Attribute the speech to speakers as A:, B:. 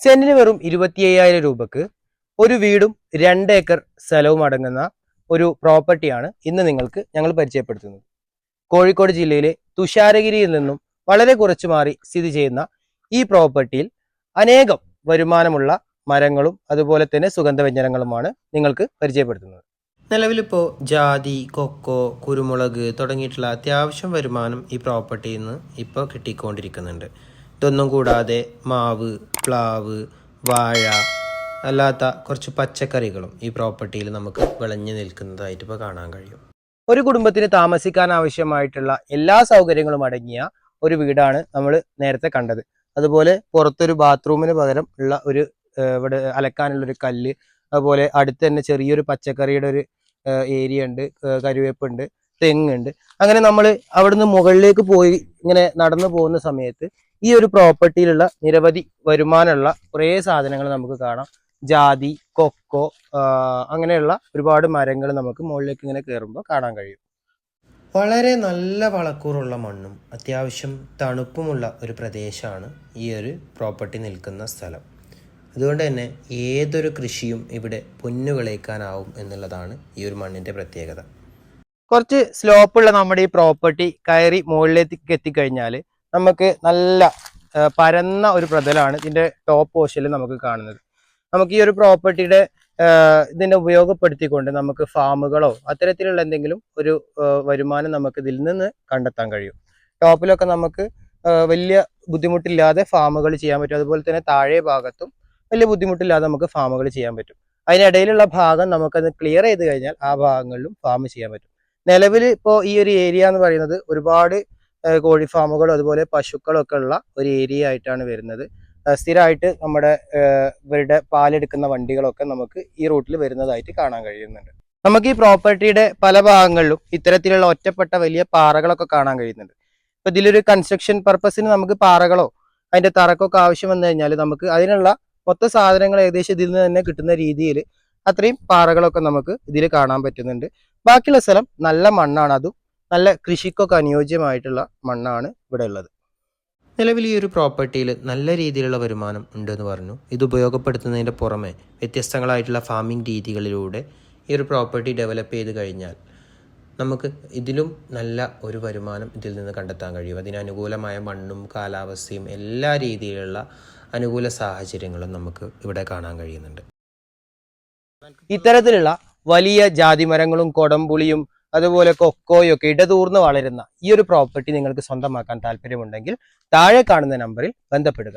A: സെന്റിന് വെറും ഇരുപത്തി അയ്യായിരം രൂപക്ക് ഒരു വീടും രണ്ട് ഏക്കർ സ്ഥലവും അടങ്ങുന്ന ഒരു പ്രോപ്പർട്ടിയാണ് ഇന്ന് നിങ്ങൾക്ക് ഞങ്ങൾ പരിചയപ്പെടുത്തുന്നത്. കോഴിക്കോട് ജില്ലയിലെ തുഷാരഗിരിയിൽ നിന്നും വളരെ കുറച്ചു മാറി സ്ഥിതി ചെയ്യുന്ന ഈ പ്രോപ്പർട്ടിയിൽ അനേകം വരുമാനമുള്ള മരങ്ങളും അതുപോലെ തന്നെ സുഗന്ധവ്യഞ്ജനങ്ങളുമാണ് നിങ്ങൾക്ക് പരിചയപ്പെടുത്തുന്നത്. നിലവിലിപ്പോൾ ജാതി കൊക്കോ കുരുമുളക് തുടങ്ങിയിട്ടുള്ള അത്യാവശ്യം വരുമാനം ഈ പ്രോപ്പർട്ടിയിൽ നിന്ന് ഇപ്പോൾ കിട്ടിക്കൊണ്ടിരിക്കുന്നുണ്ട്. ഇതൊന്നും കൂടാതെ മാവ് പ്ലാവ് വാഴ അല്ലാത്ത കുറച്ച് പച്ചക്കറികളും ഈ പ്രോപ്പർട്ടിയിൽ നമുക്ക് വിളഞ്ഞു നിൽക്കുന്നതായിട്ട് ഇപ്പോൾ കാണാൻ കഴിയും. ഒരു കുടുംബത്തിന് താമസിക്കാൻ ആവശ്യമായിട്ടുള്ള എല്ലാ സൗകര്യങ്ങളും അടങ്ങിയ ഒരു വീടാണ് നമ്മൾ നേരത്തെ കണ്ടത്. അതുപോലെ പുറത്തൊരു ബാത്റൂമിന് പകരം ഉള്ള ഒരു ഇവിടെ അലക്കാനുള്ള ഒരു കല്ല് അതുപോലെ അടുത്ത് തന്നെ ചെറിയൊരു പച്ചക്കറിയുടെ ഒരു ഏരിയ ഉണ്ട് കരുവേപ്പുണ്ട് തെങ്ങുണ്ട് അങ്ങനെ നമ്മൾ അവിടുന്ന് മുകളിലേക്ക് പോയി ഇങ്ങനെ നടന്നു പോകുന്ന സമയത്ത് ഈ ഒരു പ്രോപ്പർട്ടിയിലുള്ള നിരവധി വരുമാനമുള്ള കുറേ സാധനങ്ങൾ നമുക്ക് കാണാം. ജാതി കൊക്കോ അങ്ങനെയുള്ള ഒരുപാട് മരങ്ങൾ നമുക്ക് മുകളിലേക്ക് ഇങ്ങനെ കയറുമ്പോൾ കാണാൻ കഴിയും. വളരെ നല്ല വളക്കൂറുള്ള മണ്ണും അത്യാവശ്യം തണുപ്പുമുള്ള ഒരു പ്രദേശമാണ് ഈ ഒരു പ്രോപ്പർട്ടി നിൽക്കുന്ന സ്ഥലം. അതുകൊണ്ട് തന്നെ ഏതൊരു കൃഷിയും ഇവിടെ പൊന്നു വിളയിക്കാനാവും എന്നുള്ളതാണ് ഈ ഒരു മണ്ണിന്റെ പ്രത്യേകത. കുറച്ച് സ്ലോപ്പുള്ള നമ്മുടെ ഈ പ്രോപ്പർട്ടി കയറി മുകളിലേക്ക് എത്തിക്കഴിഞ്ഞാൽ നമുക്ക് നല്ല പരന്ന ഒരു പ്രതലമാണ് ഇതിന്റെ ടോപ്പ് പോഷനിൽ നമുക്ക് കാണുന്നത്. നമുക്ക് ഈ ഒരു പ്രോപ്പർട്ടിയുടെ ഇതിനെ ഉപയോഗപ്പെടുത്തിക്കൊണ്ട് നമുക്ക് ഫാമുകളോ അത്തരത്തിലുള്ള എന്തെങ്കിലും ഒരു വരുമാനം നമുക്ക് ഇതിൽ നിന്ന് കണ്ടെത്താൻ കഴിയും. ടോപ്പിലൊക്കെ നമുക്ക് വലിയ ബുദ്ധിമുട്ടില്ലാതെ ഫാമുകൾ ചെയ്യാൻ പറ്റും. അതുപോലെ തന്നെ താഴെ ഭാഗത്തും വലിയ ബുദ്ധിമുട്ടില്ലാതെ നമുക്ക് ഫാമുകൾ ചെയ്യാൻ പറ്റും. അതിനിടയിലുള്ള ഭാഗം നമുക്കത് ക്ലിയർ ചെയ്ത് കഴിഞ്ഞാൽ ആ ഭാഗങ്ങളിലും ഫാം ചെയ്യാൻ പറ്റും. നിലവിൽ ഇപ്പോൾ ഈ ഒരു ഏരിയ എന്ന് പറയുന്നത് ഒരുപാട് കോഴി ഫാമുകളും അതുപോലെ പശുക്കളൊക്കെ ഉള്ള ഒരു ഏരിയ ആയിട്ടാണ് വരുന്നത്. സ്ഥിരമായിട്ട് നമ്മുടെ ഇവരുടെ പാലെടുക്കുന്ന വണ്ടികളൊക്കെ നമുക്ക് ഈ റൂട്ടിൽ വരുന്നതായിട്ട് കാണാൻ കഴിയുന്നുണ്ട്. നമുക്ക് ഈ പ്രോപ്പർട്ടിയുടെ പല ഭാഗങ്ങളിലും ഇത്തരത്തിലുള്ള ഒറ്റപ്പെട്ട വലിയ പാറകളൊക്കെ കാണാൻ കഴിയുന്നുണ്ട്. ഇപ്പൊ ഇതിലൊരു കൺസ്ട്രക്ഷൻ പർപ്പസിന് നമുക്ക് പാറകളോ അതിന്റെ തറക്കൊക്കെ ആവശ്യം വന്നു കഴിഞ്ഞാൽ നമുക്ക് അതിനുള്ള മൊത്ത സാധനങ്ങൾ ഏകദേശം ഇതിൽ നിന്ന് തന്നെ കിട്ടുന്ന രീതിയിൽ അത്രയും പാറകളൊക്കെ നമുക്ക് ഇതിൽ കാണാൻ പറ്റുന്നുണ്ട്. ബാക്കിയുള്ള സ്ഥലം നല്ല മണ്ണാണ്. അതും നല്ല കൃഷിക്കൊക്കെ അനുയോജ്യമായിട്ടുള്ള മണ്ണാണ് ഇവിടെ ഉള്ളത് നിലവിൽ ഈ ഒരു പ്രോപ്പർട്ടിയിൽ നല്ല രീതിയിലുള്ള വരുമാനം ഉണ്ടെന്ന് പറഞ്ഞു. ഇത് ഉപയോഗപ്പെടുത്തുന്നതിന്റെ പുറമെ വ്യത്യസ്തങ്ങളായിട്ടുള്ള ഫാമിംഗ് രീതികളിലൂടെ ഈ ഒരു പ്രോപ്പർട്ടി ഡെവലപ്പ് ചെയ്ത് കഴിഞ്ഞാൽ നമുക്ക് ഇതിലും നല്ല ഒരു വരുമാനം ഇതിൽ നിന്ന് കണ്ടെത്താൻ കഴിയും. അതിനനുകൂലമായ മണ്ണും കാലാവസ്ഥയും എല്ലാ രീതിയിലുള്ള അനുകൂല സാഹചര്യങ്ങളും നമുക്ക് ഇവിടെ കാണാൻ കഴിയുന്നുണ്ട്. ഇത്തരത്തിലുള്ള വലിയ ജാതിമരങ്ങളും കൊടംപുളിയും അതുപോലെ കൊക്കോയൊക്കെ ഇടതൂർന്ന് വളരുന്ന ഈ ഒരു പ്രോപ്പർട്ടി നിങ്ങൾക്ക് സ്വന്തമാക്കാൻ താല്പര്യമുണ്ടെങ്കിൽ താഴെ കാണുന്ന നമ്പറിൽ ബന്ധപ്പെടുക.